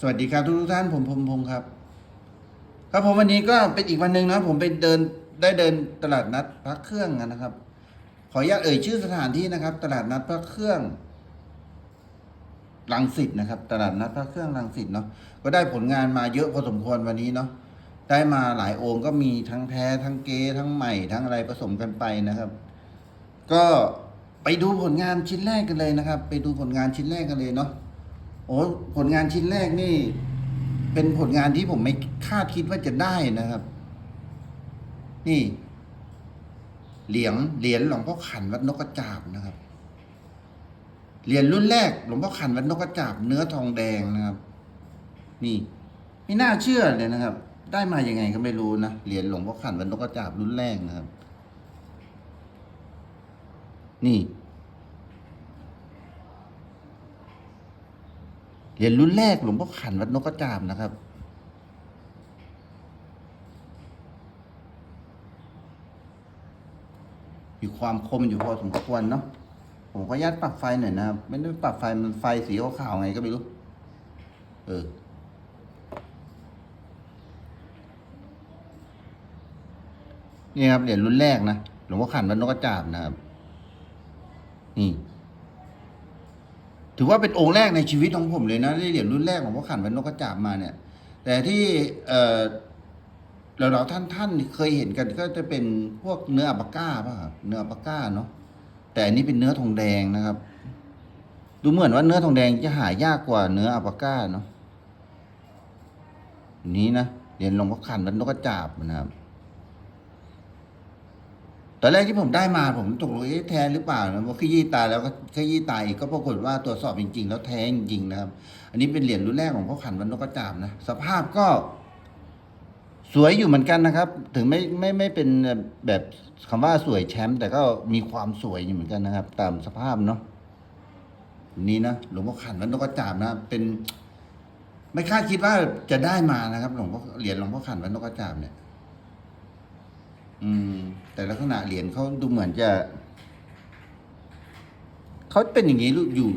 สวัสดีครับทุกทุกท่านผมพงพงศ์ครับ ครับผมวันนี้ก็เป็นอีกวันหนึ่งนะผมไปเดินได้เดินตลาดนัดพระเครื่องนะครับ ขออนุญาตเอ่ยชื่อสถานที่นะครับ ตลาดนัดพระเครื่องลังสิตนะครับ ตลาดนัดพระเครื่องลังสิตเนาะก็ได้ผลงานมาเยอะพอสมควรวันนี้เนาะได้มาหลายองค์ก็มีทั้งแท้ทั้งเก๊ทั้งใหม่ทั้งอะไรผสมกันไปนะครับ ก็ไปดูผลงานชิ้นแรกกันเลยนะครับ ไปดูผลงานชิ้นแรกกันเลยเนาะ โอ้ผลงานชิ้นแรกนี่ เป็นผลงานที่ผมไม่คาดคิดว่าจะได้นะครับ นี่ เหรียญเหรียญหลวงพ่อขันวัดนกกระจาบนะครับ เหรียญรุ่นแรกหลวงพ่อขันวัดนกกระจาบ เนื้อทองแดงนะครับ นี่ ไม่น่าเชื่อเลยนะครับ ได้มายังไงก็ไม่รู้นะเหรียญหลวงพ่อขันวัดนกกระจาบรุ่นแรกนะครับ นี่ เหรียญรุ่นแรกหลวงพ่อขันวัดนกกระจาบนะครับมีความคมอยู่พอสมควรเนาะผมขออนุญาตปรับไฟหน่อยนะครับ ไม่ได้ปรับไฟมันไฟสีขาวๆไงก็ไม่รู้ เออนี่ครับเหรียญรุ่นแรกนะหลวงพ่อขันวัดนกกระจาบนะครับ นี่ ถือว่าเป็นองค์แรกในชีวิตของผมเลยนะได้เหรียญรุ่นแรกของพ่อขันวัดนกกระจาบมาเนี่ย แต่ที่เออเราท่านท่านๆเคยเห็นกันก็จะเป็นพวกเนื้ออัปาก้าป่ะครับเนื้ออัปาก้าเนาะแต่อันนี้เป็นเนื้อทองแดงนะครับ ดูเหมือนว่าเนื้อทองแดงจะหายากกว่าเนื้ออัปาก้าเนาะอันนี้นะเหรียญหลวงพ่อขันวัดนกกระจาบนะครับ ตอนแรกที่ผมได้มาผมตกลงเอ๊ะแท้หรือเปล่านะว่าขยี้ตาแล้วก็ขยี้ตาอีกก็ปรากฏว่าตรวจสอบจริง ๆ แล้วแท้จริงๆนะครับ อันนี้เป็นเหรียญรุ่นแรกของพ่อขันวันนกกระจาบนะสภาพก็ สวยอยู่เหมือนกันนะครับ ถึงไม่ไม่ไม่เป็นแบบคำว่าสวยแชมป์แต่ก็มีความสวยอยู่เหมือนกันนะครับ ตามสภาพเนาะนี่นะหลวงพ่อขันวันนกกระจาบนะเป็น ไม่คาดคิดว่าจะได้มานะครับ หลวงพ่อเหรียญหลวงพ่อขันวันนกกระจาบเนี่ย อืม แต่ลักษณะเหรียญเขาดูเหมือนจะ เขาเป็นอย่างนี้อยู่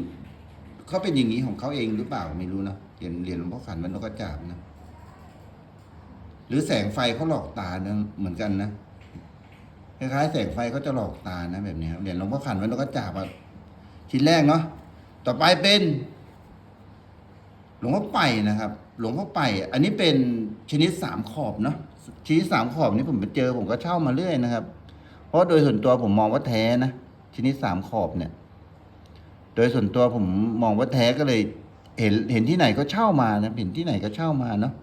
เขาเป็นอย่างนี้ของเขาเองหรือเปล่าไม่รู้นะเหรียญเหรียญหลวงพ่อขันมันนกกระจาบนะหรือแสงไฟเขาหลอกตานะเหมือนกันนะคล้ายๆแสงไฟเขาจะหลอกตานะแบบนี้เหรียญหลวงพ่อขันมันนกกระจาบอะชิ้นแรกเนาะต่อไปเป็น หลวงพ่อไปนะครับ หลวงพ่อไป อันนี้เป็นชนิดสามขอบเนาะ ชนิดสามขอบนี่ผมไปเจอผมก็เช่ามาเรื่อยนะครับ เพราะโดยส่วนตัวผมมองว่าแท้นะชนิดสามขอบเนี่ย โดยส่วนตัวผมมองว่าแท้ก็เลย เห็นเห็นที่ไหนก็เช่ามานะเห็นที่ไหนก็เช่ามาเนาะ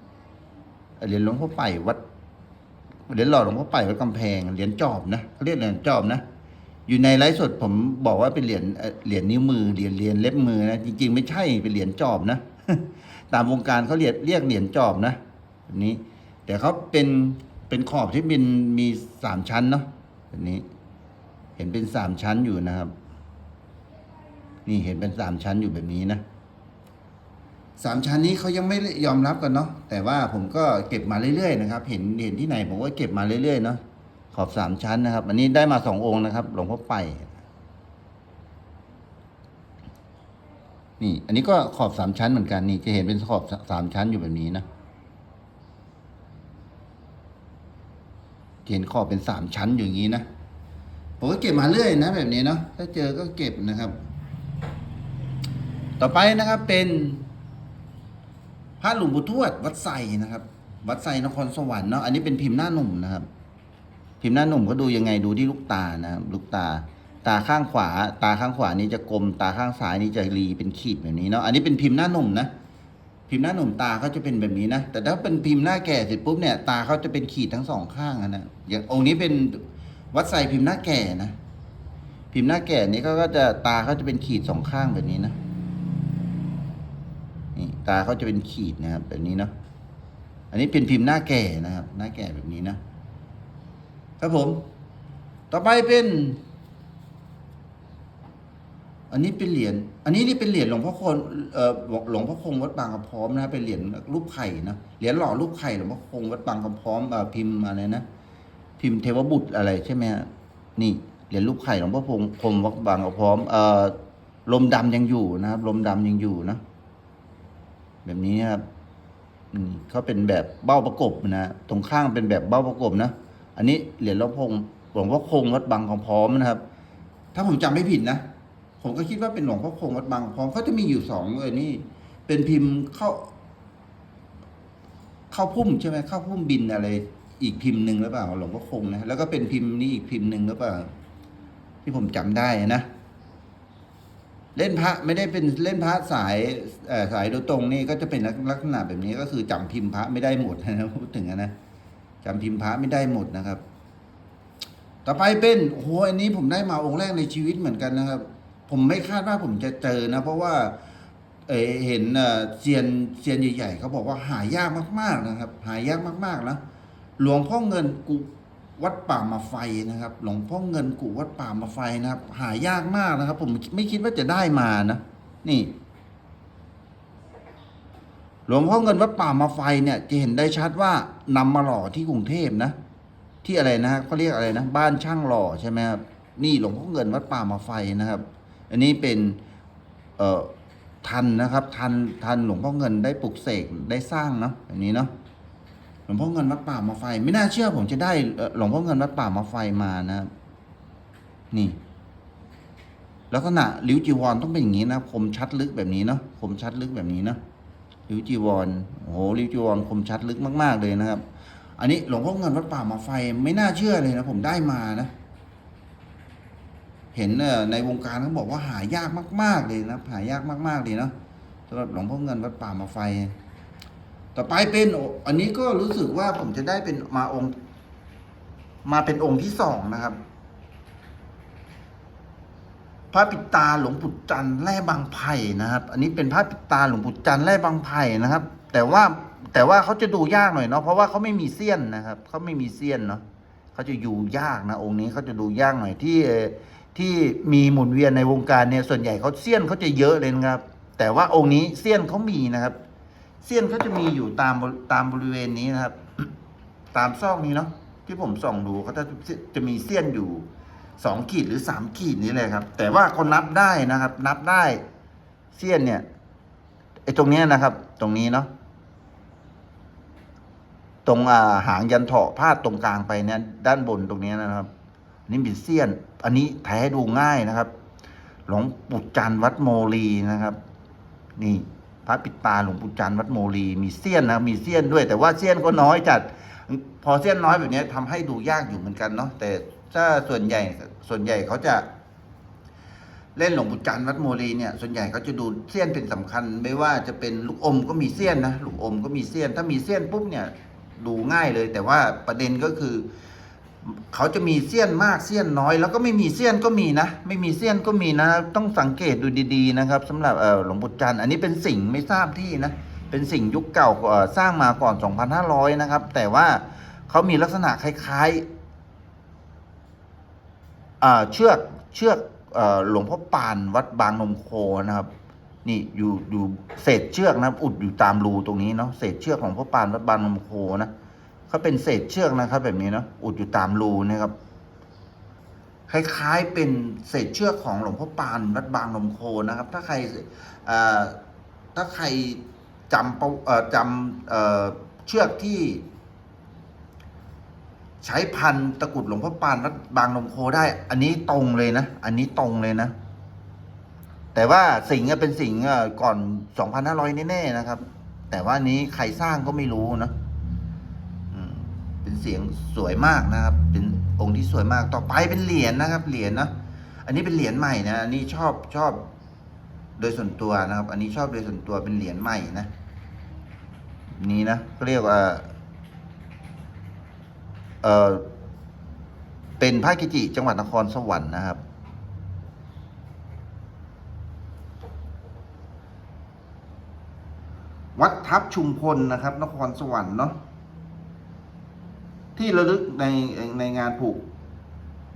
เหรียญหลวงพ่อไปวัดเหรียญหล่อหลวงพ่อไปวัดกำแพงเหรียญจอบนะเขาเรียกเหรียญจอบนะอยู่ในไลฟ์สดผมบอกว่าเป็นเหรียญเอเหรียญนิ้วมือเหรียญเหรียญเล็บมือนะจริง ๆ ไม่ใช่เป็นเหรียญจอบนะ ตามวงการเขาเรียกเรียกเหรียญจอบนะแบบนี้ แต่เขาเป็นเป็นขอบที่เป็นมีสามชั้นเนาะแบบนี้ เห็นเป็นสามชั้นอยู่นะครับ นี่เห็นเป็นสามชั้นอยู่แบบนี้นะสามชั้นนี้เขายังไม่ยอมรับกันเนาะแต่ว่าผมก็เก็บมาเรื่อยๆนะครับ เห็นเห็นที่ไหนผมก็เก็บมาเรื่อยๆเนาะขอบสามชั้นนะครับ อันนี้ได้มาสององค์นะครับ หลวงพ่อไปนี่ อันนี้ก็ขอบสามชั้นเหมือนกันนี่จะเห็นเป็นขอบสามชั้นอยู่แบบนี้นะ จะเห็นขอเป็นสามชั้นอยู่อย่างนี้นะผมก็เก็บมาเรื่อยนะ แบบนี้เนาะถ้าเจอก็เก็บนะครับ ต่อไปนะครับเป็นพระหลวงปู่ทวด วัดไซนะครับ วัดไซนครสวรรค์เนาะอันนี้เป็นพิมพ์หน้าหนุ่มนะครับ พิมพ์หน้าหนุ่มก็ดูยังไงดูที่ลูกตานะครับลูกตา ตาข้างขวา ตาข้างขวานี้จะกลม ตาข้างซ้ายนี้จะรีเป็นขีดแบบนี้เนาะอันนี้เป็นพิมพ์หน้าหนุ่มนะ พิมพ์หน้าหนุ่มตาเขาจะเป็นแบบนี้นะ แต่ถ้าเป็นพิมพ์หน้าแก่เสร็จปุ๊บเนี่ยตาเขาจะเป็นขีดทั้งสองข้างนะอย่างองค์นี้เป็นวัดไซพิมพ์หน้าแก่นะ พิมพ์หน้าแก่นี้เขาก็จะตาเขาจะเป็นขีดสองข้างแบบนี้นะนี่ตาเขาจะเป็นขีดนะครับแบบนี้เนาะอันนี้เป็นพิมพ์หน้าแก่นะครับ หน้าแก่แบบนี้นะ ครับผม ต่อไปเป็น อันนี้เป็นเหรียญ อันนี้นี่เป็นเหรียญหลวงพ่อคงเอ่อหลวงพ่อคงวัดบางกระพร้อมนะ เป็นเหรียญรูปไข่นะ เหรียญหล่อรูปไข่หลวงพ่อคงวัดบางกระพร้อมเอ่อพิมพ์อะไรนะ พิมพ์เทวบุตรอะไรใช่ไหมฮะนี่เหรียญรูปไข่หลวงพ่อคงคงวัดบางกระพร้อมเอ่อลมดำยังอยู่นะครับ ลมดำยังอยู่นะ แบบนี้นะครับเขาเป็นแบบเบ้าประกบนะ ตรงข้างเป็นแบบเบ้าประกบนะ อันนี้เหรียญหลวงพ่อคงหลวงพ่อคงวัดบางของพร้อมนะครับ ถ้าผมจำไม่ผิดนะ ผมก็คิดว่าเป็นหลวงพ่อคงวัดบางพร้อมเขาจะมีอยู่สองเลยนี่ เป็นพิมพ์เข้าเข้าพุ่มใช่ไหมเข้าพุ่มบินอะไร อีกพิมพ์หนึ่งหรือเปล่า หลวงพ่อคงนะแล้วก็เป็นพิมพ์นี้อีกพิมพ์หนึ่งหรือเปล่า ที่ผมจำได้นะเล่นพระไม่ได้เป็นเล่นพระสายสายโดยตรงนี่ก็จะเป็นลักษณะแบบนี้ก็คือจำพิมพ์พระไม่ได้หมดนะพูดถึงนะจำพิมพ์พระไม่ได้หมดนะครับ ต่อไปเป็นโอ้โหอันนี้ผมได้มาองค์แรกในชีวิตเหมือนกันนะครับ ผมไม่คาดว่าผมจะเจอนะ เพราะว่าเอเห็นเซียนเซียนใหญ่ๆเขาบอกว่าหายากมากๆนะครับ หายากมากๆนะหลวงพ่อเงินกุวัดป่ามาไฟนะครับ หลวงพ่อเงินกุวัดป่ามาไฟนะครับ หายากมากนะครับ ผมไม่คิดว่าจะได้มานะนี่ หลวงพ่อเงินวัดป่ามาไฟเนี่ย จะเห็นได้ชัดว่านำมาหล่อที่กรุงเทพนะ ที่อะไรนะเขาเรียกอะไรนะ บ้านช่างหล่อใช่ไหมครับนี่หลวงพ่อเงินวัดป่ามาไฟนะครับ อันนี้เป็นเอ่อทันนะครับ ทันทันหลวงพ่อเงินได้ปลุกเสกได้สร้างเนาะแบบนี้เนาะหลวงพ่อเงินวัดป่ามาไฟ ไม่น่าเชื่อผมจะได้หลวงพ่อเงินวัดป่ามาไฟมานะ นี่ ลักษณะลิ้วจีวรต้องเป็นอย่างนี้นะคมชัดลึกแบบนี้เนาะคมชัดลึกแบบนี้เนาะลิ้วจีวรโอ้โหลิ้วจีวรคมชัดลึกมาก ๆเลยนะครับ อันนี้หลวงพ่อเงินวัดป่ามาไฟไม่น่าเชื่อเลยนะผมได้มานะ เห็นในวงการเขาบอกว่าหายากมาก ๆเลยนะหายากมากๆเลยเนาะสำหรับหลวงพ่อเงินวัดป่ามาไฟ ต่อไปเป็นอันนี้ก็รู้สึกว่าผมจะได้เป็นมาองค์ มาเป็นองค์ที่สองนะครับ พระปิตาหลวงปู่จันทร์แร่บางไผ่นะครับ อันนี้เป็นพระปิตาหลวงปู่จันทร์แร่บางไผ่นะครับ แต่ว่าแต่ว่าเขาจะดูยากหน่อยเนาะเพราะว่าเขาไม่มีเสี้ยนนะครับเขาไม่มีเสี้ยนเนาะเขาจะอยู่ยากนะองค์นี้เขาจะดูยากหน่อยที่ ที่มีหมุนเวียนในวงการเนี่ยส่วนใหญ่เขาเสี้ยนเขาจะเยอะเลยนะครับ แต่ว่าองค์นี้เสี้ยนเขามีนะครับ เสี้ยนเขาจะมีอยู่ตามตามบริเวณนี้นะครับ ตามซอกนี้เนาะที่ผมส่องดูเขาจะจะมีเสี้ยนอยู่สองขีดหรือสามขีดนี้เลยครับ แต่ว่าเขานับได้นะครับ นับได้เสี้ยนเนี่ยไอ้ตรงเนี้ยนะครับ ตรงนี้เนาะตรงอ่าหางยันเถาะพาดตรงกลางไปเนี่ยด้านบนตรงนี้นะครับ นี่เป็นเสี้ยน อันนี้แท้ดูง่ายนะครับ หลวงปู่จันทร์วัดโมลีนะครับ นี่พระปิดตาหลวงปู่จันทร์วัดโมลี มีเสี้ยนนะมีเสี้ยนด้วย แต่ว่าเสี้ยนก็น้อยจัด พอเสี้ยนน้อยแบบนี้ทำให้ดูยากอยู่เหมือนกันเนาะแต่ถ้าส่วนใหญ่ส่วนใหญ่เขาจะ เล่นหลวงปู่จันทร์วัดโมลีเนี่ยส่วนใหญ่เขาจะดูเสี้ยนเป็นสำคัญ ไม่ว่าจะเป็นลูกอมก็มีเสี้ยนนะลูกอมก็มีเสี้ยน ถ้ามีเสี้ยนปุ๊บเนี่ยดูง่ายเลย แต่ว่าประเด็นก็คือ เขาจะมีเสี้ยนมากเสี้ยนน้อย แล้วก็ไม่มีเสี้ยนก็มีนะ ไม่มีเสี้ยนก็มีนะ ต้องสังเกตดูดีๆนะครับสำหรับหลวงปู่จันทร์อันนี้เป็นสิ่งไม่ทราบที่นะ เป็นสิ่งยุคเก่าสร้างมาก่อน 2,500 นะครับ แต่ว่าเขามีลักษณะคล้ายๆเชือกเชือกหลวงพ่อปานวัดบางนมโคนะครับ นี่อยู่อยู่เศษเชือกนะอุดอยู่ตามรูตรงนี้เนาะเศษเชือกของพ่อปานวัดบางนมโคนะ เขาเป็นเศษเชือกนะครับ แบบนี้เนาะอุดอยู่ตามรูนะครับคล้ายๆเป็นเศษเชือกของหลวงพ่อปานวัดบางนมโคนะครับ ถ้าใครถ้าใครจำจำเชือกที่ ใช้พันตะกรุดหลวงพ่อปานวัดบางนมโคได้ อันนี้ตรงเลยนะ อันนี้ตรงเลยนะ แต่ว่าสิ่งเนี้ยเป็นสิ่งเอ่อก่อน 2,500 แน่ๆนะครับ แต่ว่านี้ใครสร้างก็ไม่รู้นะ เป็นเสียงสวยมากนะครับ เป็นองค์ที่สวยมากต่อไปเป็นเหรียญนะครับ เหรียญนะอันนี้เป็นเหรียญใหม่นะอันนี้ชอบชอบโดยส่วนตัวนะครับ อันนี้ชอบโดยส่วนตัวเป็นเหรียญใหม่นะ นี้นะก็เรียกว่าเออเป็นพระกิจิจังหวัดนครสวรรค์นะครับ วัดทับชุมพลนะครับ นครสวรรค์เนาะ ที่ระลึกในในงานผูก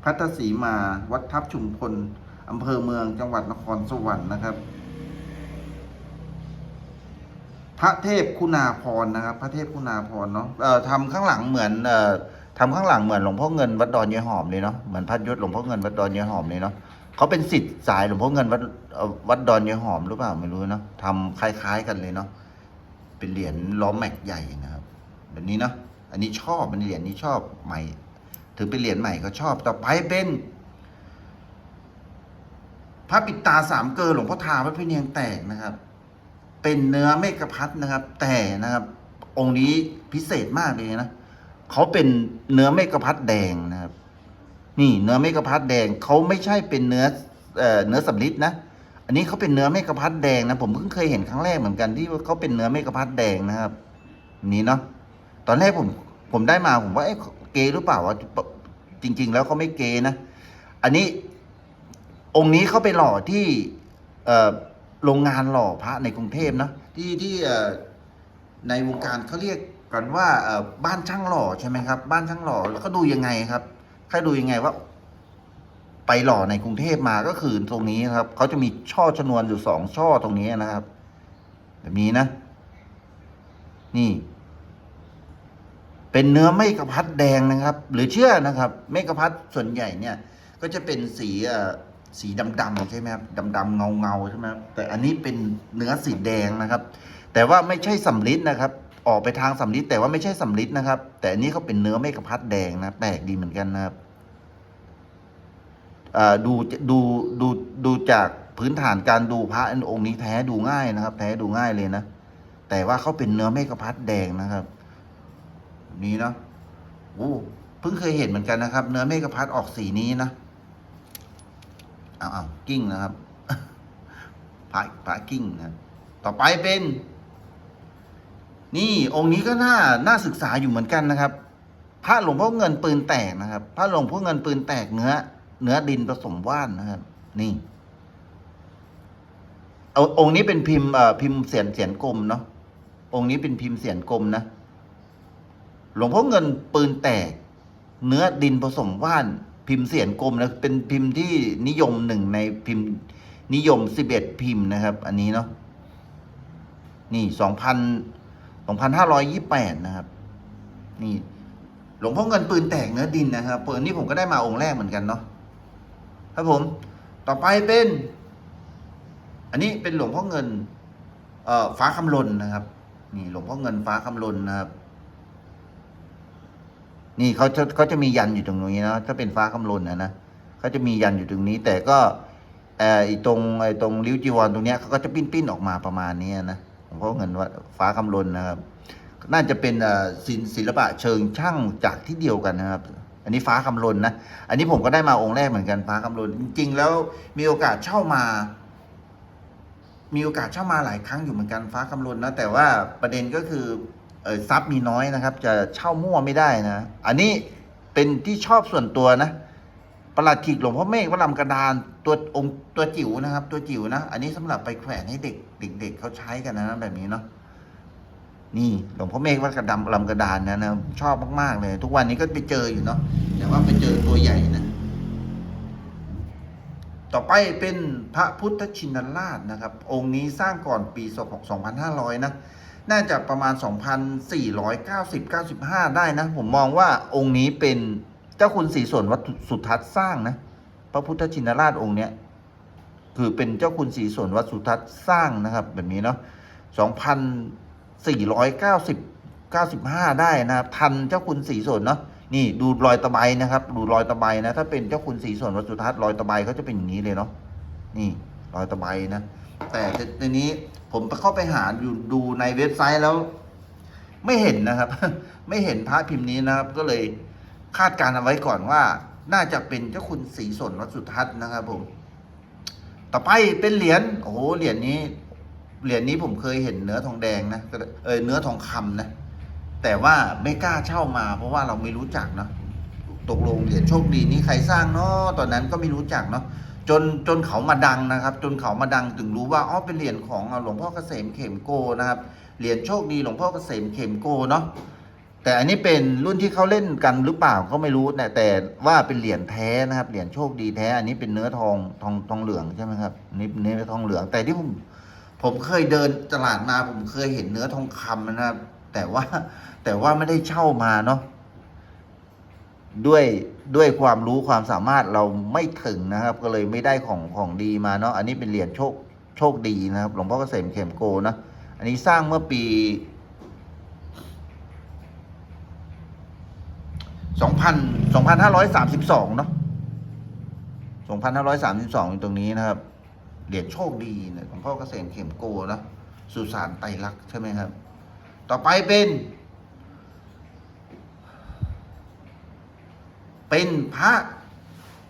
พัทธสีมาวัดทับชุมพลอำเภอเมืองจังหวัดนครสวรรค์นะครับ พระเทพคุณาพรนะครับ พระเทพคุณาพรเนาะเอ่อทำข้างหลังเหมือนเอ่อทำข้างหลังเหมือนหลวงพ่อเงินวัดดอนยายหอมเลยเนาะเหมือนพระยศหลวงพ่อเงินวัดดอนยายหอมเลยเนาะเขาเป็นสิทธิ์สายหลวงพ่อเงินวัดเอ่อวัดดอนยายหอมหรือเปล่าไม่รู้เนาะทำคล้าย ๆ กันเลยเนาะเป็นเหรียญล้อแม็กใหญ่นะครับแบบนี้เนาะ อันนี้ชอบเป็นเหรียญนี้ชอบใหม่ ถือเป็นเหรียญใหม่ก็ชอบต่อไปเป็นพระปิดตาสามเกลอหลวงพ่อทาวัดพิเนียงแตกนะครับ เป็นเนื้อเมกะพัดนะครับ แต่นะครับ องค์นี้พิเศษมากเลยนะเขาเป็นเนื้อเมกะพัดแดงนะครับ นี่เนื้อเมกะพัดแดงเขาไม่ใช่เป็นเนื้อเอ่อเนื้อสำลิดนะอันนี้เขาเป็นเนื้อเมกะพัดแดงนะผมเพิ่งเคยเห็นครั้งแรกเหมือนกันที่ว่าเขาเป็นเนื้อเมกะพัดแดงนะครับ นี่เนาะ ตอนแรกผม ผมได้มาผมว่าเอ๊ะเกย์หรือเปล่าวะจริง ๆ แล้วเขาไม่เกย์นะ อันนี้องค์นี้เขาไปหล่อที่เโรงงานหล่อพระในกรุงเทพนะที่ที่เอในวงการเขาเรียกกันว่าเอบ้านช่างหล่อใช่ไหมครับ บ้านช่างหล่อแล้วก็ดูยังไงครับถ้าดูยังไงว่า ไปหล่อในกรุงเทพมาก็คือตรงนี้ครับเขาจะมีช่อชนวนอยู่สองช่อตรงนี้นะครับแบบนี้นะ นี่ เป็นเนื้อไม่กระพัดแดงนะครับ หรือเชื่อนะครับ ไม่กระพัดส่วนใหญ่เนี่ย ก็จะเป็นสีสีดำๆใช่ไหมครับดำๆเงาเงาๆใช่ไหมครับแต่อันนี้เป็นเนื้อสีแดงนะครับ แต่ว่าไม่ใช่สำลิดนะครับ ออกไปทางสำลิดแต่ว่าไม่ใช่สำลิดนะครับ แต่อันนี้เขาเป็นเนื้อไม่กระพัดแดงนะแปลกดีเหมือนกันนะครับดูดูดูดูจากพื้นฐานการดูพระอันองค์นี้แท้ดูง่ายนะครับ แท้ดูง่ายเลยนะแต่ว่าเขาเป็นเนื้อไม่กะพัดแดงนะครับ แบบนี้เนาะโอ้เพิ่งเคยเห็นเหมือนกันนะครับ เนื้อเมฆพัดออกสีนี้นะเอาเอากิ้งนะครับพระพระกิ้งนะต่อไปเป็น นี่องค์นี้ก็น่าน่าศึกษาอยู่เหมือนกันนะครับพระหลวงพ่อเงินปืนแตกนะครับพระหลวงพ่อเงินปืนแตกเนื้อ เนื้อดินผสมว่านนะครับ นี่เอาองค์นี้เป็นพิมพ์เอ่อพิมพ์เสียนเสียนกลมเนาะองค์นี้เป็นพิมพ์เสียนกลมนะ หลวงพ่อเงินปืนแตก เนื้อดินผสมว่าน พิมพ์เสียนกลมนะเป็นพิมพ์ที่นิยมหนึ่งในพิมพ์นิยมสิบเอ็ดพิมพ์นะครับ อันนี้เนาะนี่สองพันสองพันห้าร้อยยี่แปดนะครับ นี่หลวงพ่อเงินปืนแตกเนื้อดินนะครับเปิดนี่ผมก็ได้มาองค์แรกเหมือนกันเนาะครับผม ต่อไปเป็น อันนี้เป็นหลวงพ่อเงิน เอ่อฟ้าคำลนนะครับ นี่หลวงพ่อเงินฟ้าคำลนนะครับ นี่เขาจะเขาจะมียันอยู่ตรงนี้นะถ้าเป็นฟ้าคำลนนะนะเขาจะมียันอยู่ตรงนี้ แต่ก็เอ่อไอตรงไอตรงริ้วจีวรตรงเนี้ยเขาก็จะปิ้นปิ้นออกมาประมาณนี้นะหลวงพ่อเงินว่าฟ้าคำลนนะครับ น่าจะเป็นศิลป์ศิลปะเชิงช่างจากที่เดียวกันนะครับ อันนี้ฟ้าคำลนนะอันนี้ผมก็ได้มาองค์แรกเหมือนกันฟ้าคำลนจริง ๆ แล้วมีโอกาสเช่ามามีโอกาสเช่ามาหลายครั้งอยู่เหมือนกันฟ้าคำลนนะแต่ว่าประเด็นก็คือ ทรัพย์มีน้อยนะครับ จะเช่ามั่วไม่ได้นะ อันนี้เป็นที่ชอบส่วนตัวนะประหลัดขีกหลวงพ่อเมฆวัดลำกระดานตัวองค์ตัวจิ๋วนะครับ ตัวจิ๋วนะ อันนี้สำหรับไปแขวนให้เด็กเด็กๆเขาใช้กันนะแบบนี้เนาะนี่หลวงพ่อเมฆวัดกระดำลำกระดานนะนะชอบมากๆเลย ทุกวันนี้ก็ไปเจออยู่เนาะแต่ว่าไปเจอตัวใหญ่นะ ต่อไปเป็นพระพุทธชินราชนะครับ องค์นี้สร้างก่อนปี 2500 นะ น่าจะประมาณ 2,490-95 ได้นะ ผมมองว่าองค์นี้เป็นเจ้าคุณศรีส่วนวัดสุทัศน์สร้างนะ พระพุทธชินราชองค์เนี้ยคือเป็นเจ้าคุณศรีส่วนวัดสุทัศน์สร้างนะครับ แบบนี้เนาะ2,490 95 ได้นะครับทันเจ้าคุณศรีส่วนเนาะนี่ดูรอยตะไบนะครับ ดูรอยตะไบนะ ถ้าเป็นเจ้าคุณศรีส่วนวัดสุทัศน์รอยตะไบเขาจะเป็นอย่างนี้เลยเนาะนี่รอยตะไบนะ แต่ในนี้ ผมเข้าไปหาดูดูในเว็บไซต์แล้ว ไม่เห็นนะครับ ไม่เห็นพระพิมพ์นี้นะครับ ก็เลยคาดการณ์เอาไว้ก่อนว่า น่าจะเป็นเจ้าคุณศรีสนวัดสุทัศน์นะครับ ผม ต่อไปเป็นเหรียญโอ้โหเหรียญนี้ เหรียญนี้ผมเคยเห็นเนื้อทองแดงนะเออเนื้อทองคำนะแต่ว่าไม่กล้าเช่ามา เพราะว่าเราไม่รู้จักเนาะตกลงเหรียญโชคดีนี้ใครสร้างเนาะตอนนั้นก็ไม่รู้จักเนาะ จนจนเขามาดังนะครับ จนเขามาดังถึงรู้ว่าอ๋อเป็นเหรียญของหลวงพ่อเกษมเข็มโกนะครับเหรียญโชคดีหลวงพ่อเกษมเข็มโกเนาะแต่อันนี้เป็นรุ่นที่เขาเล่นกันหรือเปล่าก็ไม่รู้แต่แต่ว่าเป็นเหรียญแท้นะครับเหรียญโชคดีแท้ อันนี้เป็นเนื้อทองทองทองเหลืองใช่ไหมครับนี่เนื้อทองเหลือง แต่ที่ผมผมเคยเดินตลาดมาผมเคยเห็นเนื้อทองคำนะครับ แต่ว่าแต่ว่าไม่ได้เช่ามาเนาะ ด้วยด้วยความรู้ความสามารถเราไม่ถึงนะครับ ก็เลยไม่ได้ของของดีมาเนาะอันนี้เป็นเหรียญโชคโชคดีนะครับหลวงพ่อเกษมเข็มโกนะอันนี้สร้างเมื่อปี 2,000 2,532 เนาะ2,532อยู่ตรงนี้นะครับ เหรียญโชคดีนะหลวงพ่อเกษมเข็มโกนะสุสานไตรลักษ์ใช่ไหมครับ ต่อไปเป็น เป็นพระ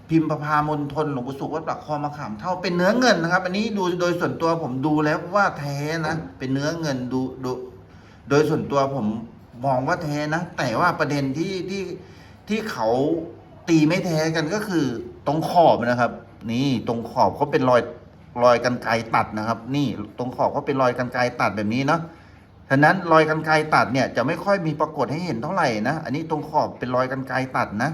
พิมพ์ประพามณฑลหลวงปู่สุขวัดปากคลองมะขามเท่าเป็นเนื้อเงินนะครับ อันนี้ดูโดยส่วนตัวผมดูแล้วว่าแท้นะเป็นเนื้อเงินดูดูโดยส่วนตัวผมมองว่าแท้นะแต่ว่าประเด็นที่ที่ที่เขาตีไม่แท้กันก็คือตรงขอบนะครับ นี่ตรงขอบเขาเป็นรอยรอยกันไกตัดนะครับ นี่ตรงขอบเขาเป็นรอยกันไกตัดแบบนี้เนาะฉะนั้นรอยกันไกตัดเนี่ยจะไม่ค่อยมีปรากฏให้เห็นเท่าไหร่นะอันนี้ตรงขอบเป็นรอยกันไกตัดนะ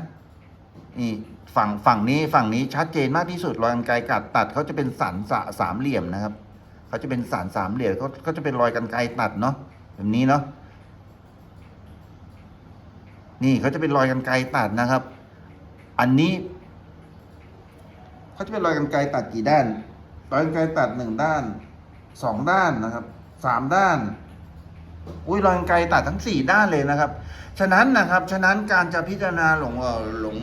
นี่ฝั่งฝั่งนี้ฝั่งนี้ชัดเจนมากที่สุดรอยกันไกรกัดตัดเขาจะเป็นสันสะสามเหลี่ยมนะครับเขาจะเป็นสันสามเหลี่ยมเขาเขาจะเป็นรอยกันไกรตัดเนาะแบบนี้เนาะนี่เขาจะเป็นรอยกันไกรตัดนะครับ อันนี้เขาจะเป็นรอยกันไกรตัดกี่ด้านรอยกันไกรตัดหนึ่งด้านสองด้านนะครับสามด้าน อุ้ยรอยกันไกรตัดทั้งสี่ด้านเลยนะครับ ฉะนั้นนะครับ ฉะนั้นการจะพิจารณาหลวงหลวง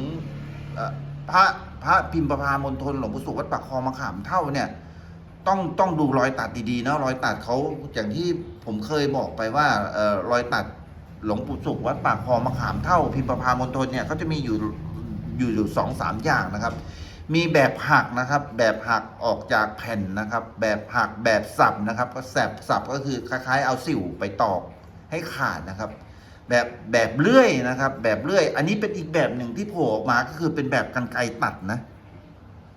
พระพระพิมพ์ประพามณฑลหลวงปู่สุวัดปากคลองมะขามเท่าเนี่ย ต้องต้องดูรอยตัดดีๆนะรอยตัดเขาอย่างที่ผมเคยบอกไปว่าออรอยตัดหลวงปู่สุวัดปากคลองมะขามเท่า พิมพ์ประพามณฑลเนี่ยเขาจะมีอยู่อยู่อยู่สองสามอย่างนะครับ มีแบบหักนะครับ แบบหักออกจากแผ่นนะครับ แบบหักแบบสับนะครับ ก็แสบสับก็คือคล้ายๆ เอาสิวไปตอกให้ขาดนะครับ แบบแบบเลื่อยนะครับ แบบเลื่อย อันนี้เป็นอีกแบบหนึ่งที่โผล่ออกมาก็คือเป็นแบบกันไกตัดนะ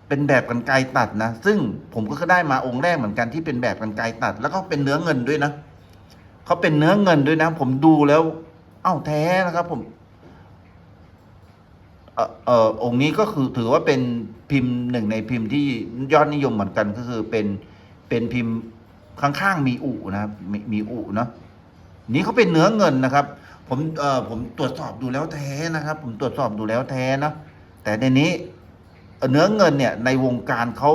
เป็นแบบกันไกตัดนะ ซึ่งผมก็ได้มาองค์แรกเหมือนกันที่เป็นแบบกันไกตัด แล้วก็เป็นเนื้อเงินด้วยนะเขาเป็นเนื้อเงินด้วยนะ ผมดูแล้ว เอ้าแท้นะครับ ผม เออเออองค์นี้ก็คือถือว่าเป็นพิมพ์หนึ่งในพิมพ์ที่ยอดนิยมเหมือนกันก็คือเป็นเป็นพิมพ์ข้างๆมีอุนะครับ มีมีอุเนาะนี่เขาเป็นเนื้อเงินนะครับ ผมเออผมตรวจสอบดูแล้วแท้นะครับ ผมตรวจสอบดูแล้วแท้นะแต่ในนี้เนื้อเงินเนี่ยในวงการเขา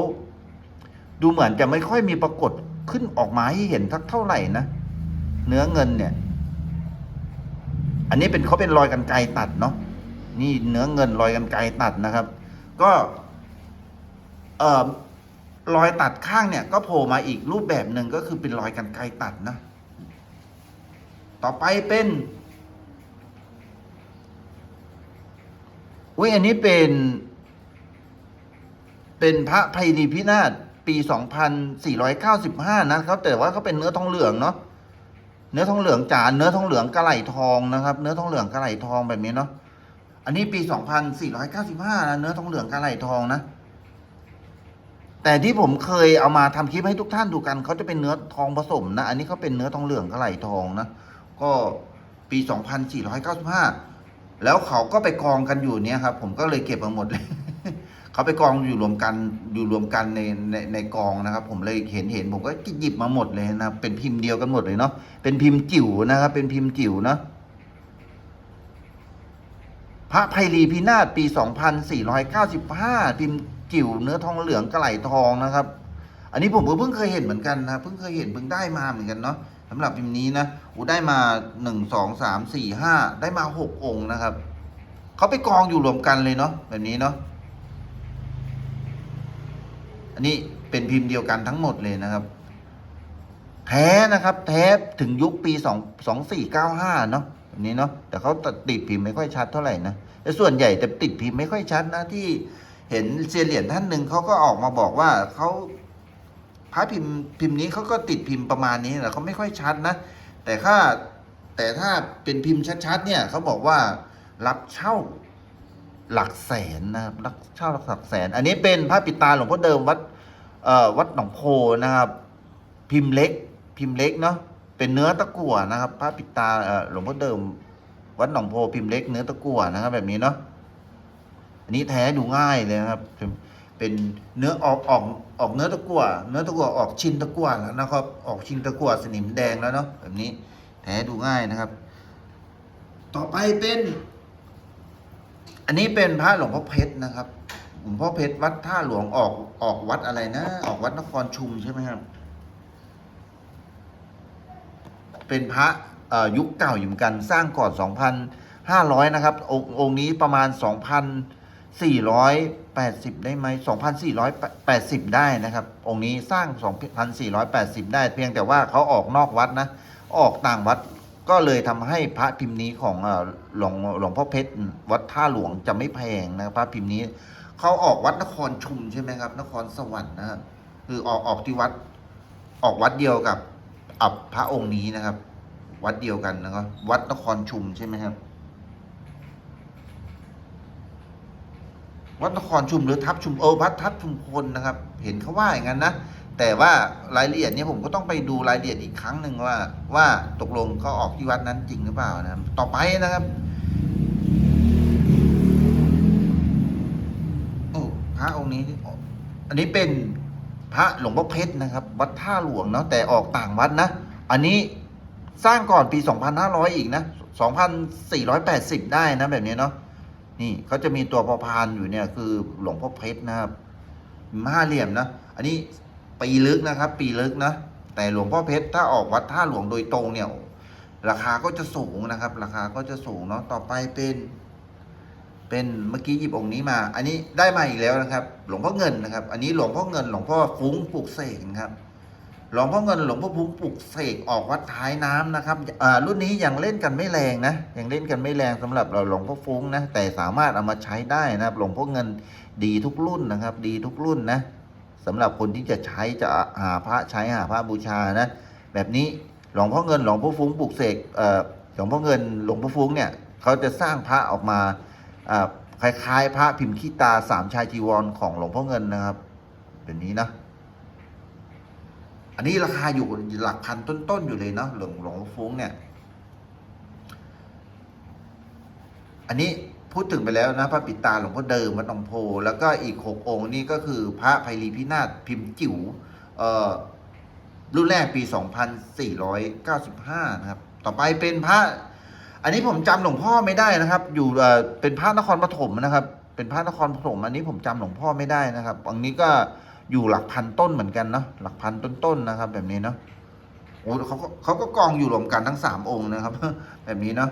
ดูเหมือนจะไม่ค่อยมีปรากฏขึ้นออกมาให้เห็นทักเท่าไหร่นะเนื้อเงินเนี่ย อันนี้เป็นเขาเป็นรอยกันไกตัดเนาะนี่เนื้อเงินรอยกันไกตัดนะครับ ก็ เอ่อรอยตัดข้างเนี่ย ก็โผล่มาอีกรูปแบบหนึ่งก็คือเป็นรอยกันไกตัดนะ ต่อไปเป็น อุ้ยอันนี้เป็น เป็นพระไพรีพินาศปีสองพันสี่ร้อยเก้าสิบห้านะครับ แต่ว่าเขาเป็นเนื้อทองเหลืองเนาะเนื้อทองเหลืองจ๋าเนื้อทองเหลืองกระไหลทองนะครับ เนื้อทองเหลืองกระไหลทองแบบนี้เนาะอันนี้ปี2495นะเนื้อทองเหลืองกระไหลทองนะแต่ที่ผมเคยเอามาทำคลิปให้ทุกท่านดูกันเขาจะเป็นเนื้อทองผสมนะ อันนี้เขาเป็นเนื้อทองเหลืองกระไหลทองนะ ก็ปี2495 แล้วเขาก็ไปกองกันอยู่เนี่ยครับ ผมก็เลยเก็บมาหมดเลย เขาไปกองอยู่รวมกันอยู่รวมกันในในในกองนะครับ ผมเลยเห็นเห็นผมก็หยิบมาหมดเลยนะเป็นพิมพ์เดียวกันหมดเลยเนาะเป็นพิมพ์จิ๋วนะครับ เป็นพิมพ์จิ๋วเนาะพระไพรีพินาศปี 2495 พิมพ์จิ๋วเนื้อทองเหลืองกระไหลทองนะครับ อันนี้ผมก็เพิ่งเคยเห็นเหมือนกันนะเพิ่งเคยเห็นเพิ่งได้มาเหมือนกันเนาะำหรับพิมพ์นี้นะอูได้มาหนึ่งสองสามสี่ห้าได้มาหกองค์นะครับเขาไปกองอยู่รวมกันเลยเนาะแบบนี้เนาะอันนี้เป็นพิมพ์เดียวกันทั้งหมดเลยนะครับ แท้นะครับ แท้ถึงยุคปีสองสองสี่เก้าห้าเนาะแบบนี้เนาะแต่เขาติดพิมพ์ไม่ค่อยชัดเท่าไหร่นะแต่ส่วนใหญ่แต่ติดพิมพ์ไม่ค่อยชัดนะที่เห็นเซียนเหรียญท่านหนึ่งเขาก็ออกมาบอกว่าเขา พระพิมพ์พิมพ์นี้เขาก็ติดพิมพ์ประมาณนี้แหละเขาไม่ค่อยชัดนะ แต่ถ้าแต่ถ้าเป็นพิมพ์ชัดๆเนี่ยเขาบอกว่ารับเช่าหลักแสนนะครับรับเช่าหลักแสน อันนี้เป็นพระปิดตาหลวงพ่อเดิมวัดเอ่อวัดหนองโพนะครับ พิมพ์เล็ก พิมพ์เล็กเนาะเป็นเนื้อตะกั่วนะครับ พระปิดตาเอ่อหลวงพ่อเดิม วัดหนองโพพิมพ์เล็กเนื้อตะกั่วนะครับ แบบนี้เนาะอันนี้แท้ดูง่ายเลยนะครับ เป็นเนื้อออกออกออกเนื้อตะกั่วเนื้อตะกั่วออกชิ้นตะกั่วแล้วนะครับออกชิ้นตะกั่วสนิมแดงแล้วเนาะแบบนี้แท้ดูง่ายนะครับ ต่อไปเป็น อันนี้เป็นพระหลวงพ่อเพชรนะครับหลวงพ่อเพชรวัดท่าหลวงออกออกวัดอะไรนะ ออกวัดนครชุมใช่ไหมครับ เป็นพระยุคเก่าอยู่เหมือนกันสร้างก่อนห้าร้อยนะครับ องค์นี้ประมาณส องพันสี่ร้อยแปดสิบได้ไหมสองพันสี่ร้อยแปดสิบได้นะครับ องค์นี้สร้างสองพันสี่ร้อยแปดสิบได้ เพียงแต่ว่าเขาออกนอกวัดนะ ออกต่างวัดก็เลยทำให้พระพิมพ์นี้ของหลวงหลวงพ่อเพชรวัดท่าหลวงจะไม่แพงนะพระพิมพ์นี้เขาออกวัดนครชุมใช่ไหมครับ นครสวรรค์นะครับคือออกออกที่วัดออกวัดเดียวกับอับพระองค์นี้นะครับ วัดเดียวกันนะครับวัดนครชุมใช่ไหมครับ วัดนครชุมหรือทับชุมเออวัดทับชุมพลนะครับ เห็นเขาว่าอย่างนั้นนะแต่ว่ารายละเอียดเนี่ยผมก็ต้องไปดูรายละเอียดอีกครั้งหนึ่งว่า ว่าตกลงเขาออกที่วัดนั้นจริงหรือเปล่านะต่อไปนะครับโอ้พระองค์นี้ อันนี้เป็นพระหลวงพ่อเพชรนะครับ วัดท่าหลวงเนาะแต่ออกต่างวัดนะ อันนี้สร้างก่อนปี 2500 อีกนะ 2480 ได้นะแบบนี้เนาะ นี่เขาจะมีตัวพอพานอยู่เนี่ยคือหลวงพ่อเพชรนะครับห้าเหลี่ยมนะ อันนี้ปีลึกนะครับ ปีลึกนะ แต่หลวงพ่อเพชรถ้าออกวัดท่าหลวงโดยตรงเนี่ย ราคาก็จะสูงนะครับ ราคาก็จะสูงเนาะต่อไปเป็น เป็นเมื่อกี้หยิบองค์นี้มา อันนี้ได้มาอีกแล้วนะครับ หลวงพ่อเงินนะครับ อันนี้หลวงพ่อเงิน หลวงพ่อฟุ้งปลูกเสกนะครับ หลวงพ่อเงินหลวงพ่อฟุ้งปลูกเสกออกวัดท้ายน้ำนะครับอ่ารุ่นนี้ยังเล่นกันไม่แรงนะยังเล่นกันไม่แรงสำหรับเราหลวงพ่อฟุ้งนะแต่สามารถเอามาใช้ได้นะครับหลวงพ่อเงินดีทุกรุ่นนะครับ ดีทุกรุ่นนะสำหรับคนที่จะใช้จะหาพระใช้หาพระบูชานะแบบนี้หลวงพ่อเงินหลวงพ่อฟุ้งปลูกเสกเอ่อหลวงพ่อเงินหลวงพ่อฟุ้งเนี่ยเขาจะสร้างพระออกมาอ่าคล้ายๆ พระพิมพ์ขี้ตาสามชายจีวรของหลวงพ่อเงินนะครับแบบนี้นะ อันนี้ราคาอยู่หลักพันต้นๆอยู่เลยเนาะหลวงหลวงพ่อฟุ้งเนี่ย อันนี้พูดถึงไปแล้วนะพระปิตาหลวงพ่อเดิมวัดหนองโพ แล้วก็อีกหกองค์นี่ก็คือพระไพรีพินาศพิมพ์จิ๋วเอ่อรุ่นแรกปี 2495 นะครับ ต่อไปเป็นพระ อันนี้ผมจำหลวงพ่อไม่ได้นะครับ อยู่เอ่อเป็นพระนครปฐมนะครับ เป็นพระนครปฐมอันนี้ผมจำหลวงพ่อไม่ได้นะครับอันนี้ก็ อยู่หลักพันต้นเหมือนกันเนาะหลักพันต้นๆนะครับ แบบนี้เนาะโอ้เขาก็เขาก็กองอยู่รวมกันทั้งสามองค์นะครับ แบบนี้เนาะ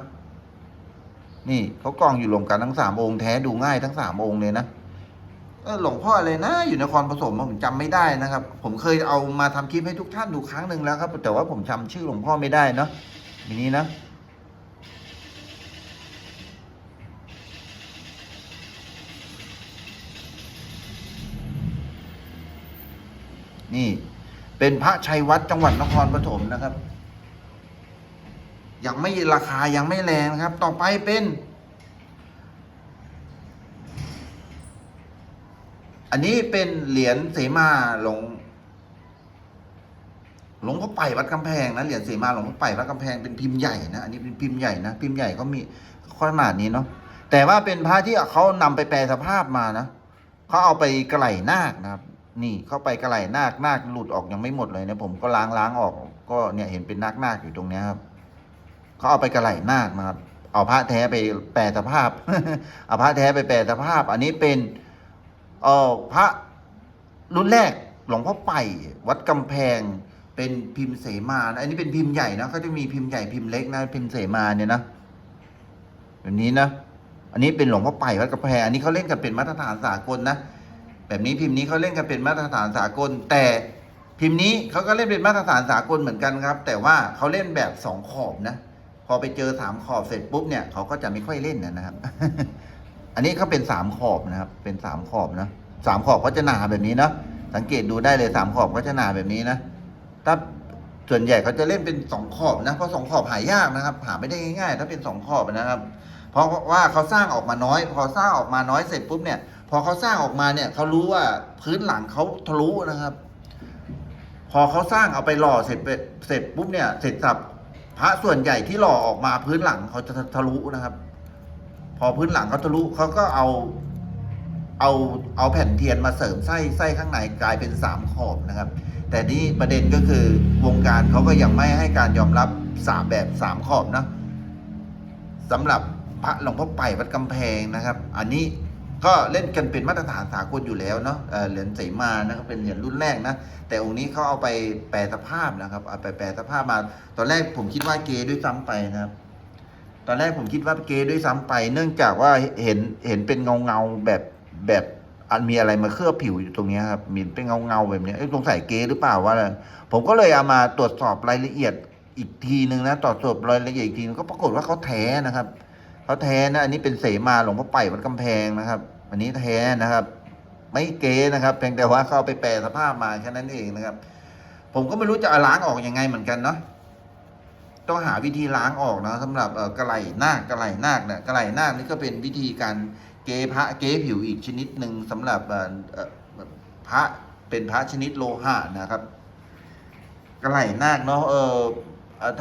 นี่เขากองอยู่รวมกันทั้งสามองค์แท้ดูง่ายทั้งสามองค์เลยนะหลวงพ่ออะไรนะอยู่นครปฐมผมจำไม่ได้นะครับ ผมเคยเอามาทำคลิปให้ทุกท่านดูครั้งหนึ่งแล้วครับ แต่ว่าผมจำชื่อหลวงพ่อไม่ได้เนาะทีนี้นะ นี่ เป็นพระชัยวัดจังหวัดนครปฐมนะครับ ยังไม่ราคายังไม่แรงนะครับ ต่อไปเป็น อันนี้เป็นเหรียญเสมาหลวงหลวงพ่อไปวัดกำแพงนะเหรียญเสมาหลวงพ่อไปวัดกำแพงเป็นพิมพ์ใหญ่นะอันนี้เป็นพิมพ์ใหญ่นะพิมพ์ใหญ่เขามีขนาดนี้เนาะแต่ว่าเป็นพระที่เขานำไปแปลสภาพมานะเขาเอาไปกระไหลนาคนะครับ นี่เข้าไปกระไหลนาคนาคหลุดออกยังไม่หมดเลยนะผมก็ล้างล้างออก ก็เนี่ยเห็นเป็นนาคนาคอยู่ตรงเนี้ยครับเขาเอาไปกระไหลนาคนะครับเอาพระแท้ไปแปลสภาพเอาพระแท้ไปแปลสภาพ อันนี้เป็นเออพระรุ่นแรกหลวงพ่อไปวัดกำแพงเป็นพิมพ์เสมานะอันนี้เป็นพิมพ์ใหญ่นะเขาจะมีพิมพ์ใหญ่พิมพ์เล็กนะพิมพ์เสมาเนี่ยนะแบบนี้นะอันนี้เป็นหลวงพ่อไปวัดกำแพงอันนี้เขาเล่นกันเป็นมาตรฐานสากลนะ แบบนี้พิมพ์นี้เขาเล่นกันเป็นมาตรฐานสากล แต่พิมพ์นี้เขาก็เล่นเป็นมาตรฐานสากลเหมือนกันครับ แต่ว่าเขาเล่นแบบสองขอบนะ พอไปเจอสามขอบเสร็จปุ๊บเนี่ยเขาก็จะไม่ค่อยเล่นนะครับ อันนี้เขาเป็นสามขอบนะครับ เป็นสามขอบนะสามขอบก็จะหนาแบบนี้เนาะสังเกตดูได้เลยสามขอบก็จะหนาแบบนี้นะถ้าส่วนใหญ่เขาจะเล่นเป็นสองขอบนะเพราะสองขอบหายากนะครับ หาไม่ได้ง่ายๆ ถ้าเป็นสองขอบนะครับ เพราะว่าเขาสร้างออกมาน้อย พอสร้างออกมาน้อยเสร็จปุ๊บเนี่ย พอเขาสร้างออกมาเนี่ยเขารู้ว่าพื้นหลังเขาทะลุนะครับ พอเขาสร้างเอาไปหล่อเสร็จเสร็จปุ๊บเนี่ยเสร็จสับพระส่วนใหญ่ที่หล่อออกมาพื้นหลังเขาจะทะลุนะครับ พอพื้นหลังเขาทะลุเขาก็เอา เอาเอาแผ่นเทียนมาเสริมไส้ไส้ข้างในกลายเป็นสามขอบนะครับ แต่นี่ประเด็นก็คือวงการเขาก็ยังไม่ให้การยอมรับสามแบบสามขอบนะสำหรับพระหลวงพ่อไปวัดกำแพงนะครับ อันนี้ ก็เล่นกันเป็นมาตรฐานสากลอยู่แล้วเนาะเหรียญเสมานะครับเป็นเหรียญรุ่นแรกนะ แต่องค์นี้เขาเอาไปแปลสภาพนะครับเอาไปแปลสภาพมา ตอนแรกผมคิดว่าเกย์ด้วยซ้ำไปนะครับ ตอนแรกผมคิดว่าเกย์ด้วยซ้ำไป เนื่องจากว่าเห็นเห็นเป็นเงาเงาแบบแบบอันมีอะไรมาเคลือบผิวอยู่ตรงเนี้ยครับมีเป็นเงาเงาแบบเนี้ยเอ้ยสงสัยเกย์หรือเปล่าว่าอะไรผมก็เลยเอามาตรวจสอบรายละเอียดอีกทีหนึ่งนะตรวจสอบรายละเอียดอีกทีก็ปรากฏว่าเขาแท้นะครับ เขาแท้นะอันนี้เป็นเสมาหลวงพ่อไปวัดกำแพงนะครับ อันนี้แท้นะครับ ไม่เก๋นะครับ เพียงแต่ว่าเขาเอาไปแปลสภาพมาแค่นั้นเองนะครับ ผมก็ไม่รู้จะล้างออกยังไงเหมือนกันเนาะต้องหาวิธีล้างออกนะสำหรับกระไหลนาคกระไหลนาคเนี่ยกระไหลนาคนี่ก็เป็นวิธีการเกพระเกผิวอีกชนิดหนึ่งสำหรับพระเป็นพระชนิดโลหะนะครับกระไหลนาคเนาะเออ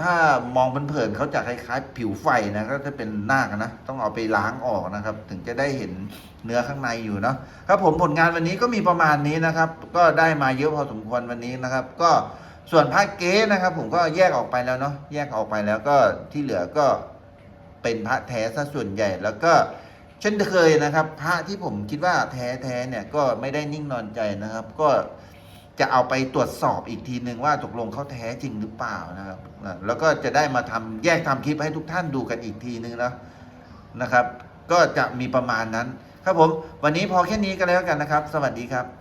ถ้ามองเผินๆเขาจะคล้ายๆผิวไฟนะก็จะเป็นนาคนะ ต้องเอาไปล้างออกนะครับ ถึงจะได้เห็นเนื้อข้างในอยู่เนาะครับผมผลงานวันนี้ก็มีประมาณนี้นะครับ ก็ได้มาเยอะพอสมควรวันนี้นะครับ ก็ส่วนพระเก๊นะครับ ผมก็แยกออกไปแล้วเนาะแยกออกไปแล้วก็ที่เหลือก็เป็นพระแท้ซะส่วนใหญ่แล้วก็เช่นเคยนะครับ พระที่ผมคิดว่าแท้แท้ๆเนี่ยก็ไม่ได้นิ่งนอนใจนะครับ ก็ จะเอาไปตรวจสอบอีกทีหนึ่งว่าตกลงเขาแท้จริงหรือเปล่านะครับแล้วก็จะได้มาทำแยกทำคลิปให้ทุกท่านดูกันอีกทีหนึ่งนะนะครับ ก็จะมีประมาณนั้น ครับผม วันนี้พอแค่นี้ก็แล้วกันนะครับ สวัสดีครับ